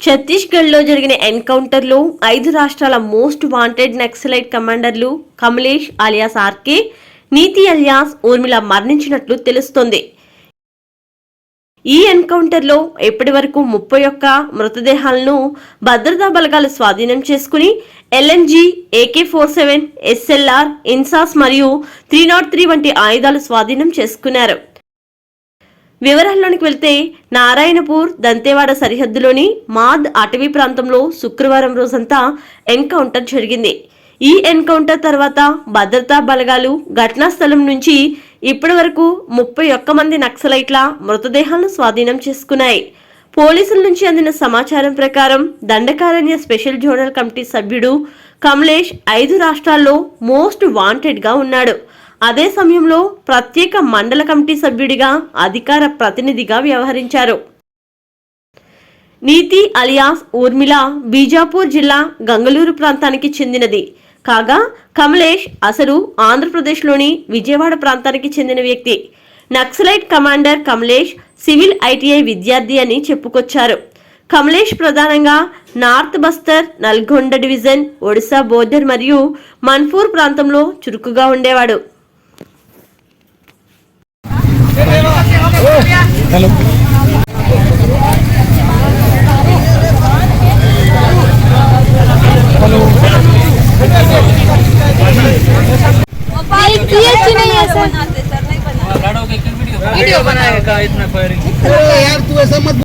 ఛత్తీస్గఢ్లో జరిగిన ఎన్కౌంటర్లో ఐదు రాష్ట్రాల most wanted naxalite కమాండర్లు Kamlesh alias RK Neethi alias Urmila మరణించినట్లు తెలుస్తోంది. ఈ ఎన్కౌంటర్లో ఇప్పటి వరకు ముప్పై ఒక్క మృతదేహాలను భద్రతా బలగాలు స్వాధీనం చేసుకుని LNG AK four seven SLR INSAS మరియు త్రీ నాట్ త్రీ వంటి ఆయుధాలు స్వాధీనం చేసుకున్నారు. వివరాల్లోనికి వెళ్తే నారాయణపూర్ దంతేవాడ సరిహద్దులోని మాద్ అటవీ ప్రాంతంలో శుక్రవారం రోజంతా ఎన్కౌంటర్ జరిగింది. ఈ ఎన్కౌంటర్ తర్వాత భద్రతా బలగాలు ఘటనా స్థలం నుంచి ఇప్పటి వరకు ముప్పై ఒక్క మంది నక్సలైట్ల మృతదేహాలను స్వాధీనం చేసుకున్నాయి. పోలీసుల నుంచి అందిన సమాచారం ప్రకారం దండకారణ్య స్పెషల్ జోనల్ కమిటీ సభ్యుడు కమలేష్ ఐదు రాష్ట్రాల్లో మోస్ట్ వాంటెడ్గా ఉన్నాడు. అదే సమయంలో ప్రత్యేక మండల కమిటీ సభ్యుడిగా అధికార ప్రతినిధిగా వ్యవహరించారు. నీతి అలియాస్ ఊర్మిళ బీజాపూర్ జిల్లా గంగలూరు ప్రాంతానికి చెందినది. కాగా కమలేష్ అసలు ఆంధ్రప్రదేశ్లోని విజయవాడ ప్రాంతానికి చెందిన వ్యక్తి. Naxalite commander Kamlesh civil ITI విద్యార్థి అని చెప్పుకొచ్చారు. కమలేష్ ప్రధానంగా north Bastar Nalgonda division Odisha border మరియు మన్పూర్ ప్రాంతంలో చురుకుగా ఉండేవాడు. हेलो हेलो नहीं की नहीं है सर वीडियो। बनाएगा इतना फायरिंग यार तू ऐसा मत